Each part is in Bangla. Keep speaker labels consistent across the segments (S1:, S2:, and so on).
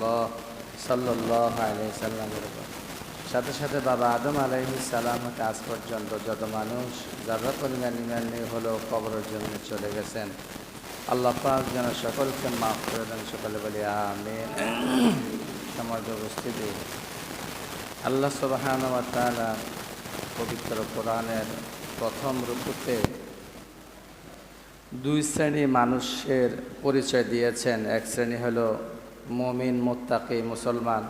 S1: রসুল্লাহ সাল্লাহ আলাই সাল্লামের উপর। সাথে সাথে বাবা আদম আলাইহি সালামকে আজ পর্যন্ত যত মানুষ যারা পরিমাণ ইমান হলেও কবরের জন্য চলে গেছেন। আল্লাহ পাক যেন সকলকে মাফ করে দেন, সকলে বলি আমিন। সমাজ উপস্থিতি আল্লাহ সুবাহান পবিত্র কোরআনের প্রথম রূপতে দুই শ্রেণি মানুষের পরিচয় দিয়েছেন। এক শ্রেণি হলো মমিন, মোত্তাকি, মুসলমান।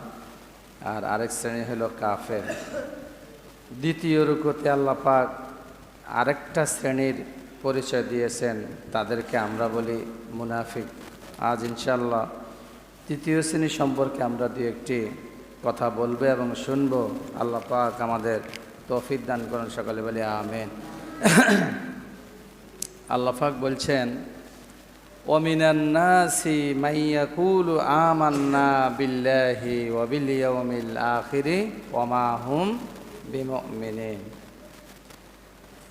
S1: আর আরেক শ্রেণি হলো কাফের। দ্বিতীয় রুকুতে আল্লাহ পাক আরেকটা শ্রেণির পরিচয় দিয়েছেন। তাদেরকে আমরা বলি মুনাফিক। আজ ইনশাল্লাহ তৃতীয় শ্রেণি সম্পর্কে আমরা দু একটি কথা বলব এবং শুনব। আল্লাহ পাক আমাদের তৌফিক দান করেন, সকালে বলি আমেন। আল্লাহ পাক বলছেন ومن الناس من يقول آمنا بالله وباليوم الآخر وما هم بمؤمنين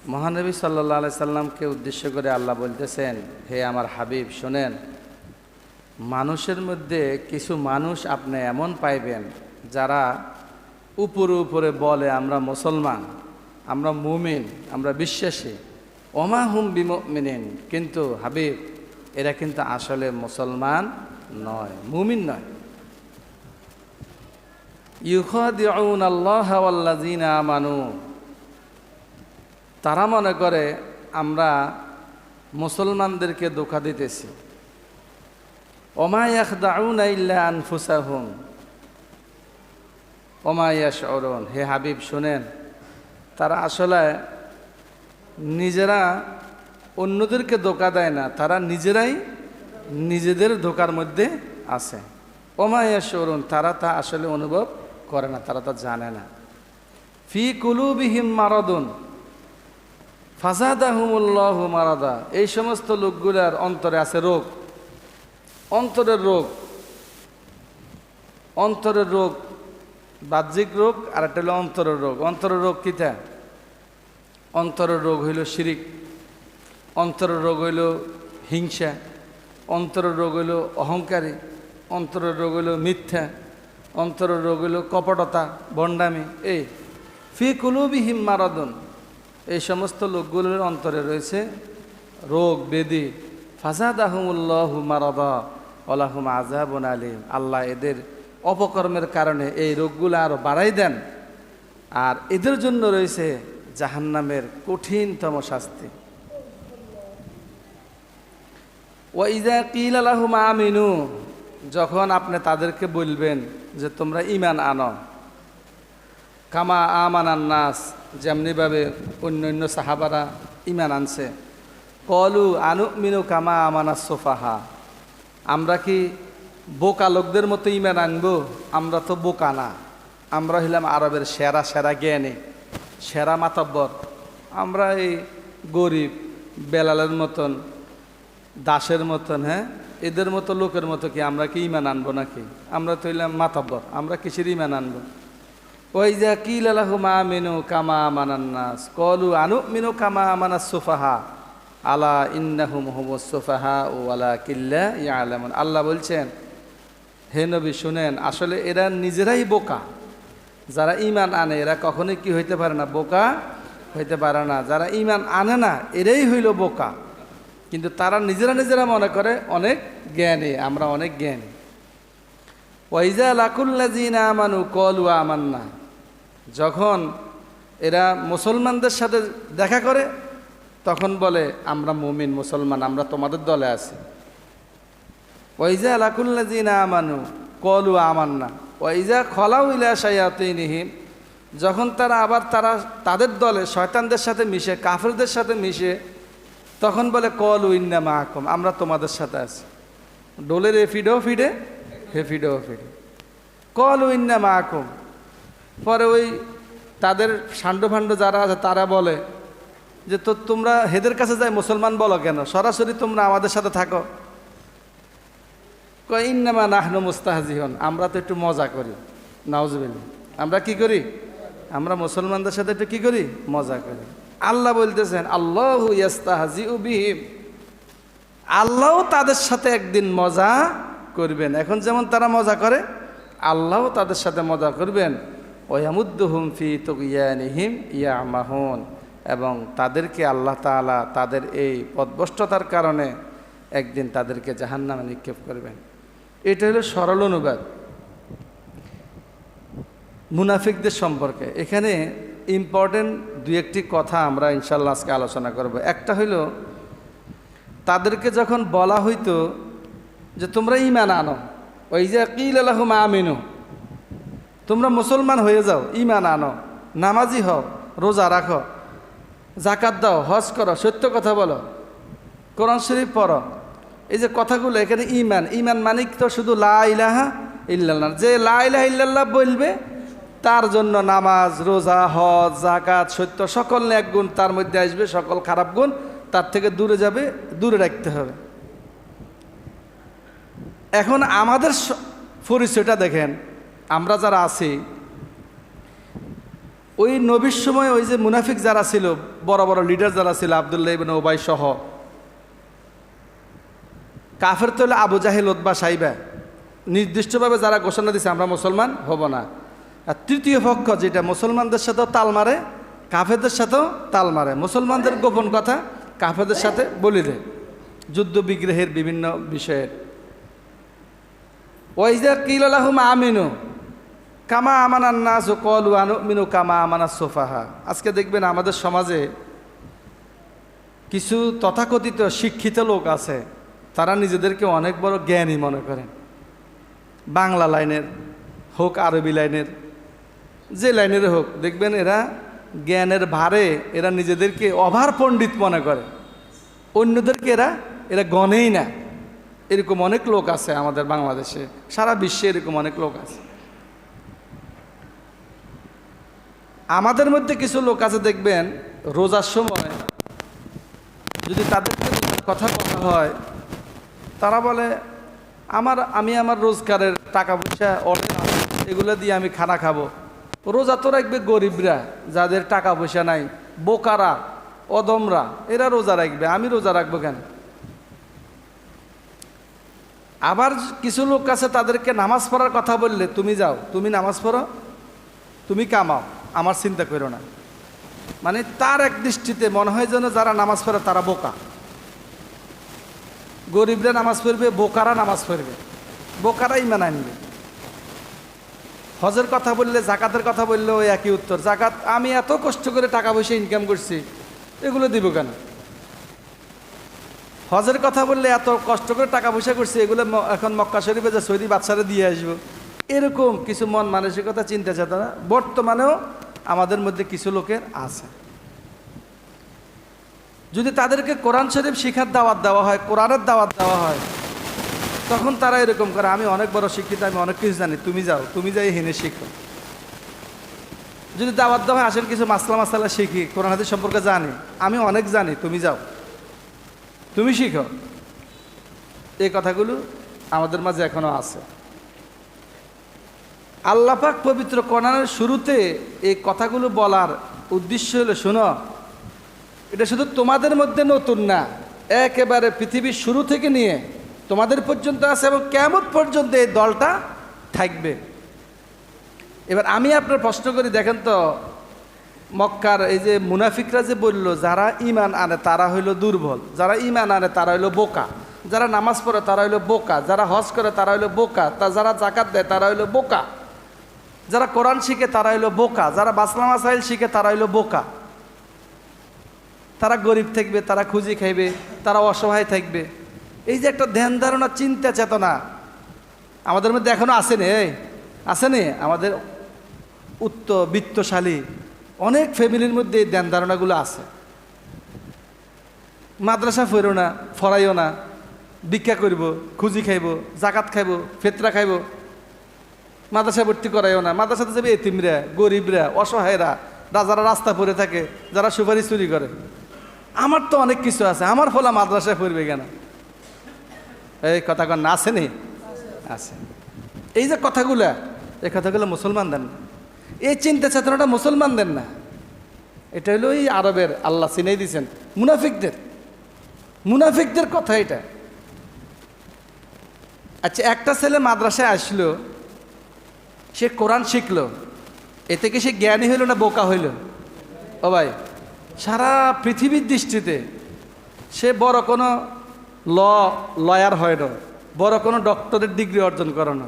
S1: মহানবী সাল্লাহ আলাই সাল্লামকে উদ্দেশ্য করে আল্লাহ বলতেছেন হে আমার হাবিব শোনেন মানুষের মধ্যে কিছু মানুষ আপনি এমন পাইবেন যারা উপরে উপরে বলে আমরা মুসলমান আমরা মুমিন আমরা বিশ্বাসী ওমা হুম বিমিন কিন্তু হাবিব এরা কিন্তু আসলে মুসলমান নয়, মুমিন নয়। ইউখাদিউন আল্লাহ ওয়াল্লাযিনা আমানু। তারা মনে করে, আমরা মুসলমানদেরকে ধোকা দিতেছি। ওমা ইয়াখদাউনা ইল্লা আনফুসাহুম। ওমা ইয়াশউরুন। হে হাবিব, শুনেন, তারা আসলে নিজেরা অন্যদেরকে ধোকা দেয় না, তারা নিজেরাই নিজেদের ধোকার মধ্যে আছে। ওমাইয়া শরুন তারা তা আসলে অনুভব করে না, তারা তা জানে না। ফি কুলুবিহিম মারাদুন ফাসাদাহুমুল্লাহ মারাদা। এই সমস্ত লোকগুলার অন্তরে আছে রোগ। অন্তরের রোগ অন্তরের রোগ, বাহ্যিক রোগ আর একটা হলো অন্তরের রোগ। অন্তরের রোগ কিতা অন্তরের রোগ হইল শিরিক। অন্তরের রোগ হইল হিংসা, অন্তরের রোগ হইল অহংকারী, অন্তরের রোগ হইল মিথ্যা, অন্তরের রোগ হইল কপটতা বন্ডামি এই ফি কুলুবিহিম মারাদন। এই সমস্ত লোকগুলোর অন্তরে রয়েছে রোগ, বেদি। ফাজাদ আহমুল্লাহ মারাদা আল্লাহুম আজাবন আলিম। আল্লাহ এদের অপকর্মের কারণে এই রোগগুলো আরও বাড়াই দেন। আর এদের জন্য রয়েছে জাহান্নামের কঠিনতম শাস্তি। ওয়াইজা কিল আলাহুম আমিনু, যখন আপনি তাদেরকে বলবেন যে তোমরা ইমান আনো। কামা আমানান নাস, যেমনিভাবে অন্য অন্য সাহাবারা ইমান আনছে। কলু আনু মিনু কামা আমানা সোফাহা, আমরা কি বোকা লোকদের মতো ইমান আনব? আমরা তো বোকা না। আমরা হইলাম আরবের সেরা সেরা জ্ঞানী, সেরা মাতব্বর। আমরা এই গরিব, বেলালের মতন দাসের মতন হ্যাঁ? এদের মতো লোকের মতো কি আমরা কি ইমান আনব নাকি? আমরা তো হইলাম মাতব্বর, আমরা কিসের ইমান আনব? ওই যা কি লালাহু মা মিনু কামা আমানান্নাস কলু আনু মিনু কামা আমানাস সোফাহা, আলা ইন্নাহুম হুমুস সোফাহা ও আলা কিল্লা ইয়ালামুন। আল্লাহ বলছেন, হে নবী শুনেন, আসলে এরা নিজেরাই বোকা। যারা ইমান আনে, এরা কখনোই কি হইতে পারে না? বোকা হইতে পারে না। যারা ইমান আনে না, এরাই হইল বোকা। কিন্তু তারা নিজেরা নিজেরা মনে করে অনেক জ্ঞানী, আমরা অনেক জ্ঞানী। ওয়াইজা লাকুল্লাজিনা আমানু কলু আমান্না। যখন এরা মুসলমানদের সাথে দেখা করে, তখন বলে, আমরা মুমিন, মুসলমান, আমরা তোমাদের দলে আছি। ওয়াইজা লাকুল্লাজিনা আমানু কলু আমান্না। ওয়াইজা খলাউ ইলা শায়াতিনিহিম। যখন তারা আবার তারা তাদের দলে, শয়তানদের সাথে মিশে, কাফেরদের সাথে মিশে তখন বলে, কল উইন্না মাহকম আমরা তোমাদের সাথে আছি। ডোলের এফিডো ফিডে হেফিডো ফিডে কল উইন্না মাহকম পরে ওই তাদের সান্ড ফান্ড যারা আছে, তারা বলে যে, তো তোমরা হেদের কাছে যাই, মুসলমান বলো কেন? সরাসরি তোমরা আমাদের সাথে থাকো। ইন্নামা নাহনু মুস্তাহাজিহন। আমরা তো একটু মজা করি। নাউজবিল আমরা কি করি? আমরা মুসলমানদের সাথে একটু কি করি? মজা করি। আল্লাহ বলতেছেন, আল্লাহ ইয়াস্তাহাজি বিহিম। আল্লাহও তাদের সাথে একদিন মজা করবেন। এখন যেমন তারা মজা করে আল্লাহও তাদের সাথে মজা করবেন। ওয়ামুদ্দুহুম ইয়ামাহুন। এবং তাদেরকে আল্লাহ তাআলা তাদের এই পদভষ্টতার কারণে একদিন তাদেরকে জাহান্নামে নিক্ষেপ করবেন। এটা হলো সরল অনুবাদ। মুনাফিকদের সম্পর্কে। এখানে ইম্পর্টেন্ট দু একটি কথা আমরা ইনশাল্লাহ আজকে আলোচনা করব। একটা হইল, তাদেরকে যখন বলা হইতো যে তোমরা ইমান আনো, ওই যে কিল আলহম আমিনু, তোমরা মুসলমান হয়ে যাও ইমান আনো, নামাজি হও, রোজা রাখো জাকাত দাও, হজ করো, সত্য কথা বলো, কোরআন শরীফ পড়ো। এই যে কথাগুলো এখানে ইমান ইমান মানে তো শুধু লা ইলাহা ইল্লাল্লাহ, যে লা ইলাহা ইল্লাল্লাহ বলবে তার জন্য নামাজ, রোজা, হজ জাকাত সত্য, সকল এক গুণ তার মধ্যে আসবে, সকল খারাপ গুণ তার থেকে দূরে যাবে, দূরে রাখতে হবে। এখন আমাদের পরিচয়টা দেখেন, আমরা যারা আছি, ওই নবীর সময় ওই যে মুনাফিক যারা ছিল, বড় বড় লিডার যারা ছিল, আবদুল্লাহ ইবিন ওবাই সহ, কাফের তো আবু জাহেল ওতবা সাইবা। নির্দিষ্টভাবে যারা ঘোষণা দিছে, আমরা মুসলমান হব না। আর তৃতীয় পক্ষ যেটা, মুসলমানদের সাথেও তাল মারে, কাফেরদের সাথেও তাল মারে। মুসলমানদের গোপন কথা কাফেরদের সাথে বলি দেয় যুদ্ধ বিগ্রহের বিভিন্ন বিষয়ের ওয়াইজা আলাহুম আমিনু, কামা আমানান নাস ও কলু মিনু কামা আমানা সোফাহা। আজকে দেখবেন আমাদের সমাজে কিছু তথাকথিত শিক্ষিত লোক আছে, তারা নিজেদেরকে অনেক বড় জ্ঞানী মনে করেন। বাংলা লাইনের হোক আরবি লাইনের যে লাইনের হোক, দেখবেন এরা জ্ঞানের ভারে এরা নিজেদেরকে অভার পণ্ডিত মনে করে। অন্যদেরকে এরা এরা গণেই না। এরকম অনেক লোক আছে আমাদের বাংলাদেশে, সারা বিশ্বে এরকম অনেক লোক আছে। আমাদের মধ্যে কিছু লোক আছে, দেখবেন, রোজার সময় যদি রোজার কথা বলা হয়, তারা বলে, আমার, আমি আমার রোজগারের টাকা পয়সা অর্ডার এগুলো দিয়ে আমি খানা খাব। রোজা তো রাখবে গরিবরা, যাদের টাকা পয়সা নাই, বোকারা অদমরা এরা রোজা রাখবে। আমি রোজা রাখব কেন? আবার কিছু লোক আছে তাদেরকে নামাজ পড়ার কথা বললে, তুমি যাও, তুমি নামাজ পড়ো, তুমি কামাও, আমার চিন্তা করো না। মানে তার এক দৃষ্টিতে মনে হয় যেন যারা নামাজ পড়ে তারা বোকা। গরিবরা নামাজ পড়বে, বোকারা নামাজ পড়বে। বোকারা ইমান আনবে হজের কথা বললে, জাকাতের কথা বললে ওই একই উত্তর। জাকাত, আমি এত কষ্ট করে টাকা পয়সা ইনকাম করছি, এগুলো দিব কেন? হজের কথা বললে এত কষ্ট করে টাকা পয়সা করছি, এগুলো এখন মক্কা শরীফে যে সৌদি বাচ্চারা দিয়ে আসব, এরকম কিছু মন মানসিকতা, চিন্তা চেতনা বর্তমানেও আমাদের মধ্যে কিছু লোকের আছে। যদি তাদেরকে কোরআন শরীফ শিখার দাওয়াত দেওয়া হয়, কোরআনের দাওয়াত দেওয়া হয় তখন তারা এরকম করে, আমি অনেক বড় শিক্ষিত, আমি অনেক কিছু জানি, তুমি যাও, তুমি যাই হেনে শিখো। যদি দাওয়াত দেওয়া আসেন কিছু মাসলা মাসালা শিখি, কোরআন হাদিস সম্পর্কে জানি, আমি অনেক জানি, তুমি যাও, তুমি শিখো। এই কথাগুলো আমাদের মাঝে এখনও আছে। আল্লাপাক পবিত্র কোরআনের শুরুতে এই কথাগুলো বলার উদ্দেশ্য হলো, শোনো, এটা শুধু তোমাদের মধ্যে নতুন না, একেবারে পৃথিবীর শুরু থেকে নিয়ে তোমাদের পর্যন্ত আছে এবং কেমন পর্যন্ত এই দলটা থাকবে? এবার আমি আপনার প্রশ্ন করি, দেখেন তো, মক্কার এই যে মুনাফিকরা যে বলল, যারা ইমান আনে তারা হইল দুর্বল, যারা ইমান আনে তারা হইল বোকা, যারা নামাজ পড়ে তারা হইল বোকা, যারা হজ করে তারা হইল বোকা, তা যারা জাকাত দেয় তারা হইল বোকা, যারা কোরআন শিখে তারা হইল বোকা, যারা বাসলাম মাসাইল শিখে তারা হইল বোকা। তারা গরিব থাকবে, তারা খুঁজি খাইবে, তারা অসহায় থাকবে। এই যে একটা ধ্যান ধারণা, চিন্তা, চেতনা, আমাদের মধ্যে এখনও আসেনি, এই, আসেনি? আমাদের উত্ত, বিত্তশালী, অনেক ফ্যামিলির মধ্যে এই ধ্যান ধারণাগুলো আছে। মাদ্রাসা ফেরো না, ফরাইও না, ভিক্ষা করব, খুঁজি খাইব, জাকাত খাইব, ফেতরা খাইব মাদ্রাসা ভর্তি করাইও না। মাদ্রাসাতে যাবে এতিমরা, গরিবরা, অসহায়রা যারা রাস্তা পড়ে থাকে, যারা সুপারি চুরি করে। আমার তো অনেক কিছু আছে, আমার ফলা মাদ্রাসায় পড়বে কেন? এই কথাগুলো না আসেনি? আছে। এই যে কথাগুলা, এই কথাগুলো মুসলমান দেন না। এই চিন্তা চেতনাটা মুসলমান দেন না। এটা হলো এই আরবের আল্লাহ চিনেই দিয়েছেন। মুনাফিকদের। মুনাফিকদের কথা এটা। আচ্ছা একটা ছেলে মাদ্রাসায় আসলো, সে কোরআন শিখলো, এ থেকে সে জ্ঞানী হইল না বোকা হইল? ও ভাই, সারা পৃথিবীর দৃষ্টিতে সে বড় কোনো ল লয়ার হয় না। বড় কোনো ডক্টরের ডিগ্রি অর্জন করে না।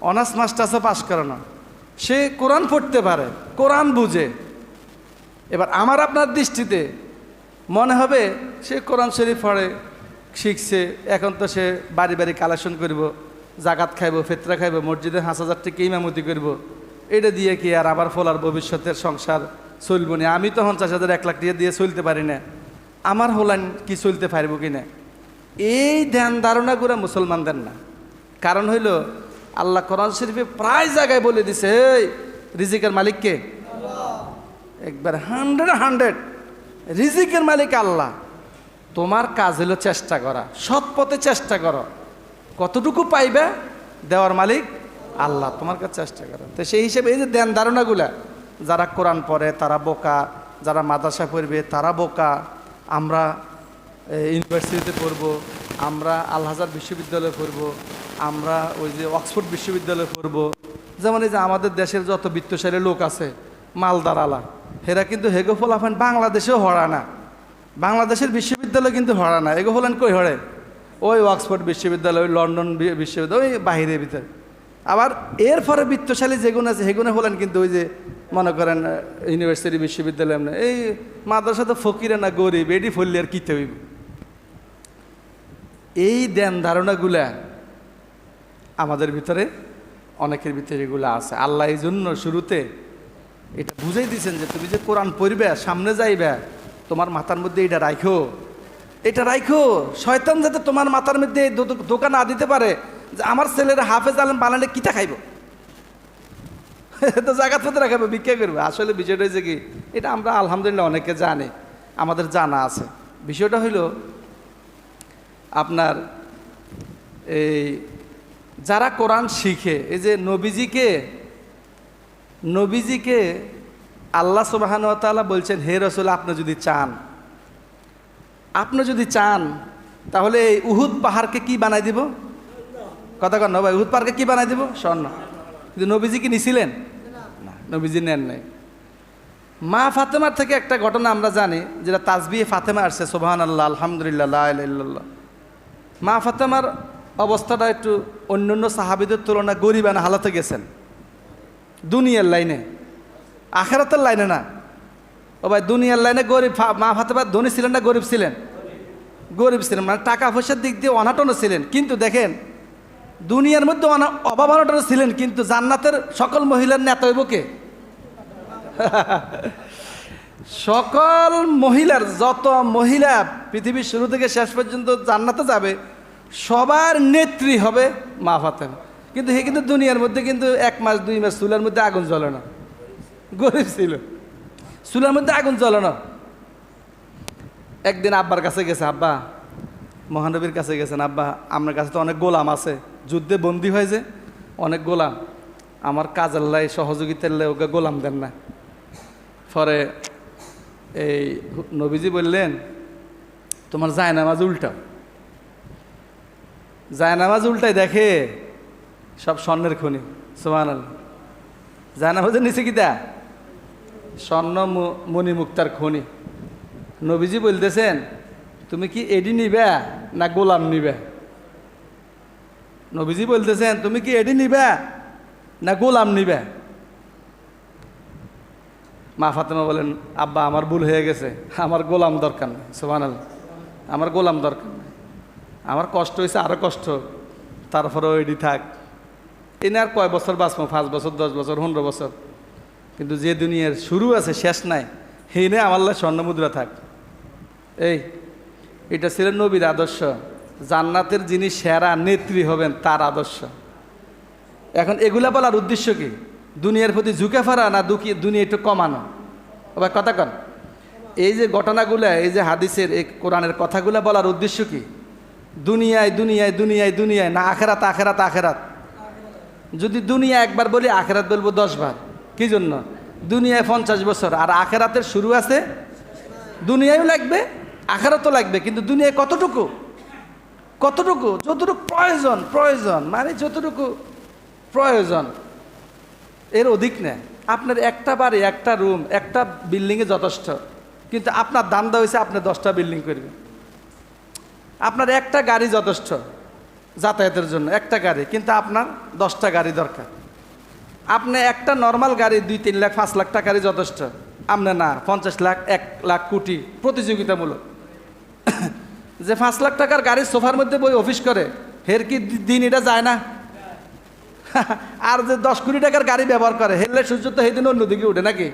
S1: অনার্স মাস্টার্সও পাশ করে না। সে কোরআন পড়তে পারে, কোরআন বুঝে। এবার আমার আপনার দৃষ্টিতে মনে হবে সে কোরআন শরীফ পড়ে, শিখছে, এখন তো সে বাড়ি বাড়ি কালেকশন করব জাগাত খাইব, ফেতরা খাইব, মসজিদে হাঁস হাজার থেকে ইমামতি করব। এটা দিয়ে কি আর আবার ফলার ভবিষ্যতের সংসার চলব না? আমি তখন চাষ হাজার, এক লাখ টাকা দিয়ে চলতে পারি না। আমার হোলান কি চলতে পারব কি না? এই ধ্যান ধারণা করে মুসলমানদের না। কারণ হইল, আল্লাহ কোরআন শরীফে প্রায় জায়গায় বলে দিছে এই রিজিকের মালিককে একবার হান্ড্রেড হান্ড্রেড, রিজিকের মালিক আল্লাহ। তোমার কাজ হলো চেষ্টা করা, সৎ পথে চেষ্টা করো। কতটুকু পাইবে দেওয়ার মালিক আল্লাহ, তোমার কাছে চেষ্টা করো। তো সেই হিসেবে এই যে ধ্যান ধারণাগুলা যারা কোরআন পড়ে তারা বোকা, যারা মাদ্রাসা পড়বে তারা বোকা। আমরা ইউনিভার্সিটিতে পড়ব, আমরা আলহাজার বিশ্ববিদ্যালয়ে পড়ব, আমরা ওই যে অক্সফোর্ড বিশ্ববিদ্যালয়ে পড়ব। যেমন এই যে আমাদের দেশের যত বিত্তশালী লোক আছে, মালদার আলা, হেরা কিন্তু হেগো ফলাফান বাংলাদেশেও হরা না। বাংলাদেশের বিশ্ববিদ্যালয় কিন্তু হরা না। এগো হলেন কই হরে? ওই অক্সফোর্ড বিশ্ববিদ্যালয়, ওই লন্ডন বিশ্ববিদ্যালয়, ওই বাহিরের ভিতরে। আবার এর পরে বিত্তশালী যেগুলো আছে সেগুলো হলেন কিন্তু ওই যে মনে করেন ইউনিভার্সিটি বিশ্ববিদ্যালয় এই মাদ্রাসা তো ফকিরে না গরিব এটি ফললে আর কিতে হইব? এই দেন ধারণাগুলা আমাদের ভিতরে, অনেকের ভিতরে এগুলো আছে। আল্লাহ এই জন্য শুরুতে এটা বুঝাই দিয়েছেন যে তুমি যে কোরআন পড়বে, সামনে যাইবে, তোমার মাথার মধ্যে এটা রাখো এটা রাখো শয়তান যাতে তোমার মাথার মধ্যে দোকান না দিতে পারে যে আমার ছেলেরা হাফেজ আলম বানালে কিতা খাইব? তো জায়গা পেতে রাখাবে ভিক্ষা করবে। আসলে বিষয়টা হয়েছে কি, এটা আমরা আলহামদুলিল্লাহ অনেকে জানি, আমাদের জানা আছে। বিষয়টা হইল আপনার এই যারা কোরআন শিখে, এই যে নবীজিকে নবীজিকে আল্লাহ সুবাহান তাআলা বলছেন, হে রসুল, আপনি যদি চান, আপনি যদি চান, তাহলে এই উহুদ পাহাড়কে কি বানাই দিব? কথা কন ভাই, উহুদ পাহাড়কে কি বানাই দিব? স্বর্ণ। কিন্তু নবীজি কি নিছিলেন? না, নবীজি নেন নাই। মা ফাতেমার থেকে একটা ঘটনা আমরা জানি, যেটা তাজবিয়ে ফাতেমা আসছে সোবাহান আল্লাহ আলহামদুলিল্লাহ মা ফাতেমার অবস্থাটা একটু অন্য অন্য সাহাবিদের তুলনায় গরিব গরিবানা হালাতে গেছেন। দুনিয়ার লাইনে। আখেরাতের লাইনে না। ও ভাই, দুনিয়ার লাইনে গরিব মা ফাতেমা ধনী ছিলেন না গরিব ছিলেন? গরিব ছিলেন মানে টাকা পয়সার দিক দিয়ে অনাটনও ছিলেন। কিন্তু দেখেন, দুনিয়ার মধ্যে অভাব অনাটনও ছিলেন, কিন্তু জান্নাতের সকল মহিলার নেতা হইব কে? সকল মহিলার, যত মহিলা পৃথিবীর শুরু থেকে শেষ পর্যন্ত জান্নাতে যাবে, সবার নেত্রী হবে মা ফাতেমা। কিন্তু হে কিন্তু দুনিয়ার মধ্যে কিন্তু এক মাস, দুই মাস চুলার মধ্যে আগুন জ্বলে না। গরিব ছিল। চুলার মধ্যে আগুন জ্বলে না। একদিন আব্বার কাছে গেছে, আব্বা, মহানবীর কাছে গেছেন, আব্বা আপনার কাছে তো অনেক গোলাম আছে, যুদ্ধে বন্দী হয়েছে অনেক গোলাম। আমার কাজের লাই সহযোগিতার ওকে গোলাম দেন না। পরে এই নবীজি বললেন, তোমার জায়নামাজ উল্টাও জায়নামাজ উল্টাই দেখে সব স্বর্ণের খনি সোমান জায়নামাজের নিচে কি দা স্বর্ণ মণিমুক্তার খনি। নবীজি বলতেছেন, তুমি কি এডি নিবে না গোলাম নিবে? নবীজি বলতেছেন, তুমি কি এডি নিবে না গোলাম নিবে? মা ফাতেমা বলেন, আব্বা, আমার ভুল হয়ে গেছে, আমার গোলাম দরকার নেই। সোমান আমার গোলাম দরকার নেই। আমার কষ্ট হয়েছে আরও কষ্ট। তারপরেও এডি থাক। এনে আর কয় বছর বাঁচবো? পাঁচ বছর, দশ বছর, পনেরো বছর। কিন্তু যে দুনিয়ার শুরু আছে, শেষ নাই হেনে আমার স্বর্ণ মুদ্রা থাক। এই, এটা ছিল নবীর আদর্শ। জান্নাতের যিনি সেরা নেত্রী হবেন, তার আদর্শ। এখন এগুলা বলার উদ্দেশ্য কি? দুনিয়ার প্রতি ঝুঁকে ফেরা না দুঃখী, দুনিয়া একটু কমানো? আবার কথা কন। এই যে ঘটনাগুলা, এই যে হাদিসের, এই কোরআনের কথাগুলা বলার উদ্দেশ্য কি? দুনিয়ায় দুনিয়ায় দুনিয়ায় দুনিয়ায়, না আখেরাত আখেরাত আখেরাত? যদি দুনিয়া একবার বলি, আখেরাত বলব দশবার কি জন্য? দুনিয়ায় পঞ্চাশ বছর, আর আখেরাতের শুরু আছে? দুনিয়ায়ও লাগবে, আখেরাতও লাগবে, কিন্তু দুনিয়ায় কতটুকু? কতটুকু? যতটুকু প্রয়োজন প্রয়োজন মানে যতটুকু প্রয়োজন। এর অধিক নেই। আপনার একটা বাড়ি, একটা রুম একটা বিল্ডিংয়ে যথেষ্ট। কিন্তু আপনার দান্দা হয়েছে আপনি দশটা বিল্ডিং করবেন। আপনার একটা গাড়ি যথেষ্ট যাতায়াতের জন্য, একটা গাড়ি, কিন্তু আপনার দশটা গাড়ি দরকার। আপনি একটা নর্মাল গাড়ি দুই তিন লাখ, পাঁচ লাখ টাকারই যথেষ্ট। আপনি না, পঞ্চাশ লাখ, এক লাখ কোটি প্রতিযোগিতামূলক। যে পাঁচ লাখ টাকার গাড়ির সোফার মধ্যে বই অফিস করে, হের কি দিন এটা যায় না? আর যে দশ কোটি টাকার গাড়ি ব্যবহার করে, হেললে সূর্য তো সেদিন অন্যদিকে উঠে নাকি?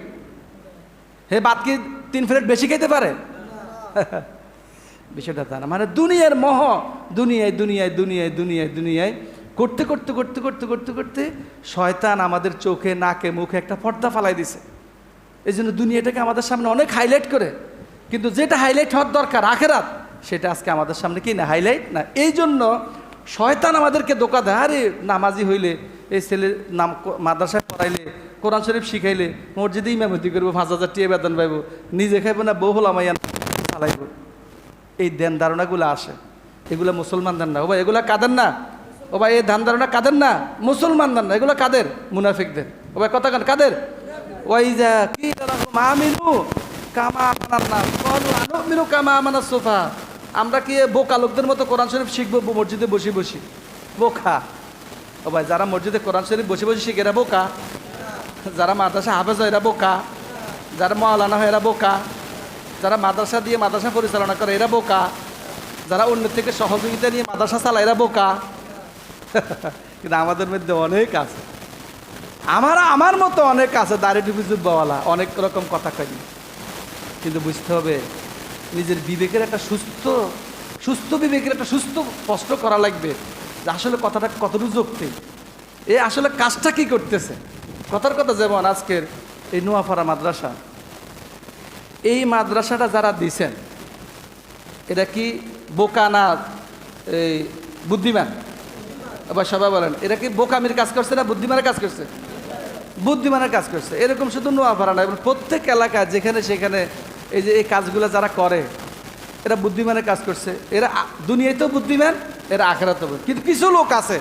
S1: হে বাদ কি তিন ফ্লেট বেশি খেতে পারে? বিষয়টা তা না মানে দুনিয়ার মহ, দুনিয়ায় দুনিয়ায় দুনিয়ায় দুনিয়ায় দুনিয়ায় করতে করতে করতে করতে করতে করতে শয়তান আমাদের চোখে, নাকে, মুখে একটা পর্দা ফালাই দিছে। এই জন্য দুনিয়াটাকে আমাদের সামনে অনেক হাইলাইট করে। কিন্তু যেটা হাইলাইট হওয়ার দরকার আখেরাত, সেটা আজকে আমাদের সামনে কি না হাইলাইট না? এই জন্য শয়তান আমাদেরকে দোকা দেয়। আরে, নামাজি হইলে, এই ছেলে নাম মাদ্রাসায় পড়াইলে, কোরআন শরীফ শিখাইলে, মসজিদে ইমামতি করব, পাঁচ হাজার টিয়া বেতন পাইব, নিজে খাইব না, বউ হলামাইয়া চালাইব এই ধ্যান ধারণাগুলো আসে। এগুলো মুসলমানদের না। ও ভাই, এগুলো কাদের না? ও ভাই, এই ধ্যান ধারণা কাদের না? মুসলমান মুসলমানদের না। এগুলো কাদের? মুনাফিকদের। ও ভাই, কথা কান? কাদের? ওই যা কি মামিনু কামা আমানার না কামা আমানার সোফা। আমরা কি বোকা লোকদের মতো কোরআন শরীফ শিখব মসজিদে বসে বসে? বোকা। ও ভাই, যারা মসজিদে কোরআন শরীফ বসে বসে শিখে এরা বোকা। যারা মাদ্রাসা হাফেজ হয় এরা বোকা। যারা মৌলানা হয় এরা বোকা। যারা মাদ্রাসা দিয়ে মাদ্রাসা পরিচালনা করে এরা বোকা। যারা অন্য থেকে সহযোগিতা নিয়ে মাদ্রাসা চালায় এরা বোকা। কিন্তু আমাদের মধ্যে অনেক আছে। আমার আমার মতো অনেক আছে, দাড়ি টুপি জুব্বাওয়ালা অনেক রকম কথা কই কিন্তু বুঝতে হবে নিজের বিবেকের একটা সুস্থ সুস্থ বিবেকের একটা সুস্থ স্পষ্ট করা লাগবে যে আসলে কথাটা কতটুকু যুক্তি এ আসলে কাজটা কি করতেছে? কথার কথা যেমন আজকের এই নোয়াপাড়া মাদ্রাসা। এই মাদ্রাসাটা যারা দিছেন এটা কি বোকা না, এই বুদ্ধিমান? আবার সবাই বলেন এটা কি বোকামির কাজ করছে না বুদ্ধিমানের কাজ করছে? বুদ্ধিমানের কাজ করছে। এরকম শুধু নোয়াপাড়া না, এবং প্রত্যেক এলাকায় যেখানে সেখানে এই যে এই কাজগুলো যারা করে, এরা বুদ্ধিমানের কাজ করছে। এরা আ- দুনিয়াতেও বুদ্ধিমান, এরা আখেরাতেও বুদ্ধি- কিন্তু কিছু লোক আছে,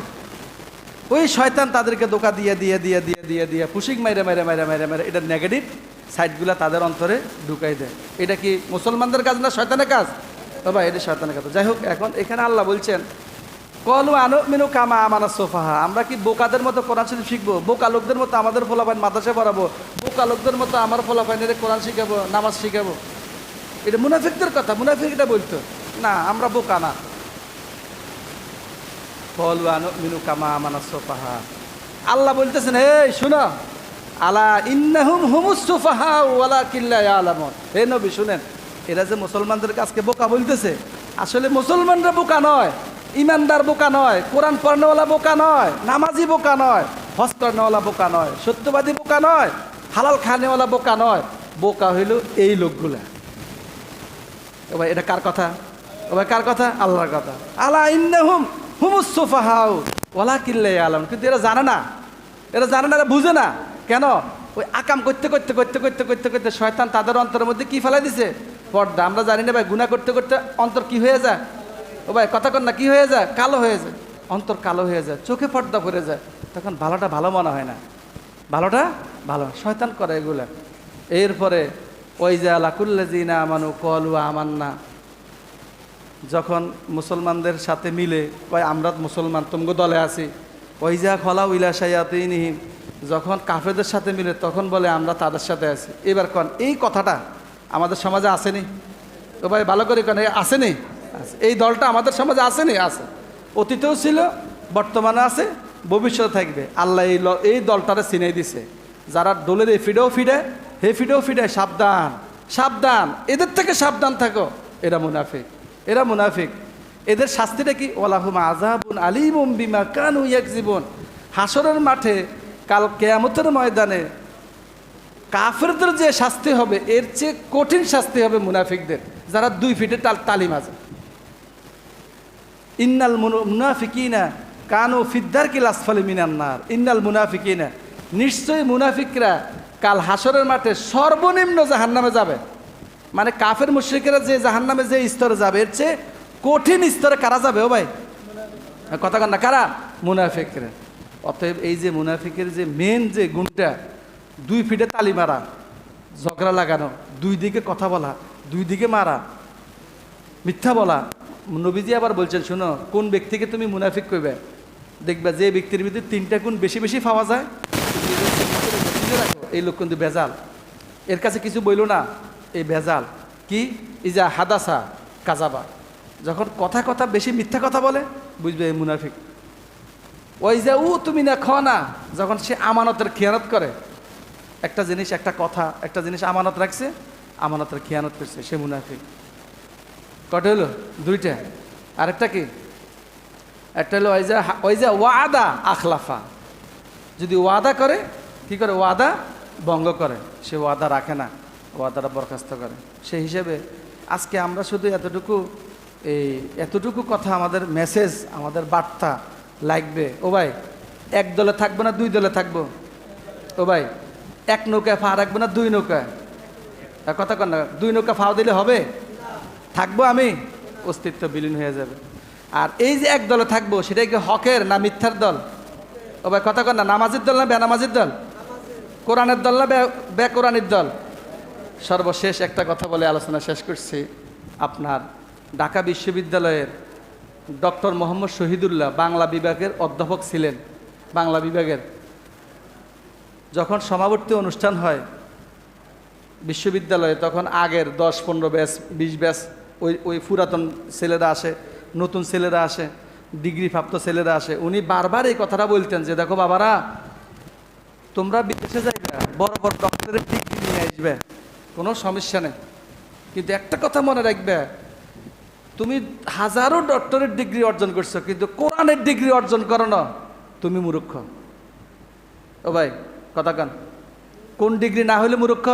S1: ওই শয়তান তাদেরকে দোকা দিয়ে দিয়ে দিয়ে দিয়ে দিয়ে দিয়ে পুশিক মাইরে মাইরে মাইরে মাইরে মাইরে এটা নেগেটিভ সাইডগুলো তাদের অন্তরে ঢুকাই দেয়। এটা কি মুসলমানদের কাজ না শয়তানের কাজ? বাবা এটা শয়তানের কাজ যাই হোক, এখন এখানে আল্লাহ বলছেন কলু আনো মিনু কামা আমানা সোফাহা। আমরা কি বোকাদের মতো কোরআন শরীফ শিখব? বোকা লোকদের মতো আমাদের ফলাফাইন মাদ্রাসায় পড়াবো? বোকা লোকদের মতো আমার ফলাফাইনের কোরআন শিখাবো, নামাজ শিখাবো? এটা মুনাফিকদের কথা মুনাফিক এটা বলতো। না, আমরা বোকা না। কলু আনো মিনু কামা আমানা সোফাহা। আল্লাহ বলতেছেন এই শুনো। আলা ইন্নাহুম হুমুস সুফাহা ওয়ালা কিল্লা আলামন হে নবী, শুনেন। এরা যে মুসলমানদের কাছকে বোকা বলতেছে, আসলে মুসলমানরা বোকা নয়। ইমানদার বোকা নয়, কোরআন পড়নেওয়ালা বোকা নয়, নামাজি বোকা নয়, হজ করেনেওয়ালা বোকা নয়, সত্যবাদী বোকা নয়, হালাল খানেওয়ালা বোকা নয়, বোকা হইল এই লোকগুলা। ভাই, এটা কার কথা? ভাই, কার কথা? আল্লাহর কথা। আলা ইন্নাহুম হুমুস সুফাহাউ ওয়ালা কিল্লে আলম কিন্তু এরা জানে না, এরা জানে না, এরা বুঝে না। কেন? ওই আকাম করতে করতে করতে করতে করতে করতে শয়তান তাদের অন্তরের মধ্যে কি ফেলাই দিছে? পর্দা। আমরা জানি না ভাই গুণা করতে করতে অন্তর কি হয়ে যায়? ও ভাই, কথা না, কি হয়ে যায়? কালো হয়ে যায়। অন্তর কালো হয়ে যায়, চোখে পর্দা পড়ে যায়। তখন ভালোটা ভালো মনে হয় না। ভালোটা ভালো, শয়তান করে এগুলা। এরপরে, ওই যে আলাকুল্লাজিনা আমানু কলু আমান্না। যখন মুসলমানদের সাথে মিলে, কয়, আমরা মুসলমান, তুমগো দলে আছি। ওই যা খলা উইলা সাইয়াতিনহিম যখন কাফেরদের সাথে মিলে, তখন বলে, আমরা তাদের সাথে আছি। এবার কন, এই কথাটা আমাদের সমাজে আসেনি? ও ভাই, ভালো করে কন আসেনি। এই দলটা আমাদের সমাজে আছে আসেনি আছে। অতীতেও ছিল, বর্তমানে আছে, ভবিষ্যতে থাকবে। আল্লাহ এই এই দলটারে চিনাই দিছে। যারা দলের এই ফিডেও ফিডে হে ফিডেও ফিডে সাবধান সাবধান। এদের থেকে সাবধান থাকো। এরা মুনাফিক এরা মুনাফিক। এদের শাস্তিটা কি? ওলাহুম আজাবুন আলিমুম বিমা কানু জীবন হাসরের মাঠে, কাল কেয়ামতের ময়দানে কাফেরদের যে শাস্তি হবে, এর চেয়ে কঠিন শাস্তি হবে মুনাফিকদের, যারা দুই ফিটে তাল তালিম আছে। ইন্নাল মুন- মুনাফিকিনা কানু ফিদ্দার কিল আসফালি মিনান্নার ইন্নাল মুনাফিকিনা, নিশ্চয়ই মুনাফিকরা কাল হাসরের মাঠে সর্বনিম্ন জাহান্নামে যাবে। মানে কাফের মুশ্রিকেরা যে জাহান্নামে যে স্তরে যাবে, এর চেয়ে কঠিন স্তরে কারা যাবে ও ভাই? কথা কন না, কারা? মুনাফিকরা। অতএব এই যে মুনাফিকের যে মেন যে গুণটা, দুই ফিটে তালি মারা, ঝগড়া লাগানো, দুই দিকে কথা বলা, দুই দিকে মারা, মিথ্যা বলা নবীজি আবার বলছেন, শোনো, কোন ব্যক্তিকে তুমি মুনাফিক কইবে? দেখবা যে ব্যক্তির ভিতরে তিনটা গুণ বেশি বেশি পাওয়া যায়। এই লোক কিন্তু ভেজাল। এর কাছে কিছু বইলো না, এই ভেজাল। কি? এই ইজা হাদাসা কাজাবা। যখন কথা কথা বেশি মিথ্যা কথা বলে, বুঝবে এই মুনাফিক। ওই যে ও তুমি না খ না যখন সে আমানতের খেয়ানত করে, একটা জিনিস, একটা কথা, একটা জিনিস আমানত রাখছে, আমানতের খেয়ানত করছে, সে মুনাফিক। কটা হলো? দুইটা। আরেকটা কি? একটা হলো ওই যে ওই যে ওয়াদা আখলাফা। যদি ওয়াদা করে, কি করে? ওয়াদা ভঙ্গ করে। সে ওয়াদা রাখে না, ওয়াদাটা বরখাস্ত করে। সেই হিসেবে আজকে আমরা শুধু এতটুকু, এই এতটুকু কথা, আমাদের মেসেজ আমাদের বার্তা লাগবে। ও ভাই, এক দলে থাকব না দুই দলে থাকব? ও ভাই, এক নৌকায় ফা রাখব না দুই নৌকায়? কথা কন দুই নৌকা ফাও দিলে হবে? থাকব আমি, অস্তিত্ব বিলীন হয়ে যাবে। আর এই যে এক দলে থাকব, সেটাই কি হকের না মিথ্যার দল? ও ভাই, কথা কন না, নামাজের দল না বেনামাজের দল? কোরআনের দল না বে- বেকোরআনের দল? সর্বশেষ একটা কথা বলে আলোচনা শেষ করছি। আপনার ঢাকা বিশ্ববিদ্যালয়ের ডক্টর মোহাম্মদ শহীদুল্লাহ বাংলা বিভাগের অধ্যাপক ছিলেন। বাংলা বিভাগের। যখন সমাবর্তী অনুষ্ঠান হয় বিশ্ববিদ্যালয়ে, তখন আগের দশ, পনেরো ব্যাচ, বিশ ব্যাচ ওই ওই পুরাতন ছেলেরা আসে, নতুন ছেলেরা আসে ডিগ্রি প্রাপ্ত ছেলেরা আসে, উনি বারবার এই কথাটা বলতেন যে, দেখো বাবারা, তোমরা বিদেশে যাইবে, বড় বড় ডক্টরের ডিগ্রি নিয়ে আসবে, কোনো সমস্যা নেই। কিন্তু একটা কথা মনে রাখবে, তুমি হাজারো ডক্টরের ডিগ্রি অর্জন করছ, কিন্তু কোরআনের ডিগ্রি অর্জন করো না, তুমি মূর্খ। ও ভাই, কথা কান। কোন ডিগ্রি না হলে মূর্খ?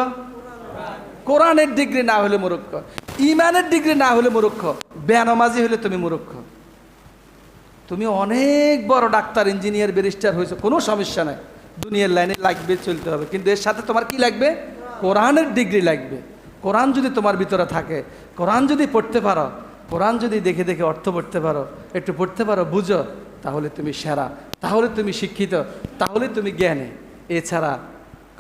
S1: কোরআনের ডিগ্রি না হলে মূর্খ। ইমানের ডিগ্রি না হলে মূর্খ বেনামাজি হলে তুমি মূর্খ। তুমি অনেক বড় ডাক্তার, ইঞ্জিনিয়ার, ব্যারিস্টার হয়েছো, কোনো সমস্যা নাই। দুনিয়ার লাইনে লাগবে, চলতে হবে। কিন্তু এর সাথে তোমার কি লাগবে? কোরআনের ডিগ্রি লাগবে। কোরআন যদি তোমার ভিতরে থাকে, কোরআন যদি পড়তে পারো, কোরআন যদি দেখে দেখে অর্থ পড়তে পারো, একটু পড়তে পারো, বুঝো, তাহলে তুমি সেরা, তাহলে তুমি শিক্ষিত, তাহলে তুমি জ্ঞানী। এছাড়া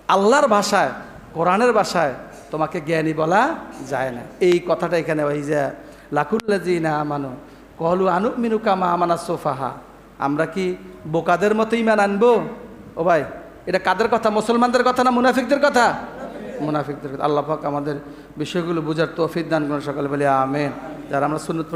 S1: আল্লাহর ভাষায়, কোরআনের ভাষায় তোমাকে জ্ঞানী বলা যায় না। এই কথাটা এখানে ওই যে লাকুল্লাজি না আমানো কহলু আনুক মিনুকা মা আমানা সোফাহা। আমরা কি বোকাদের মতো ইমান আনব? ও ভাই, এটা কাদের কথা, মুসলমানদের কথা না মুনাফিকদের কথা? মুনাফিকদের কথা। আল্লাহ আমাদের বিষয়গুলো বুঝার তৌফিক দান করেন সকালে বলি, আমেন। যারা আমরা সুন্নত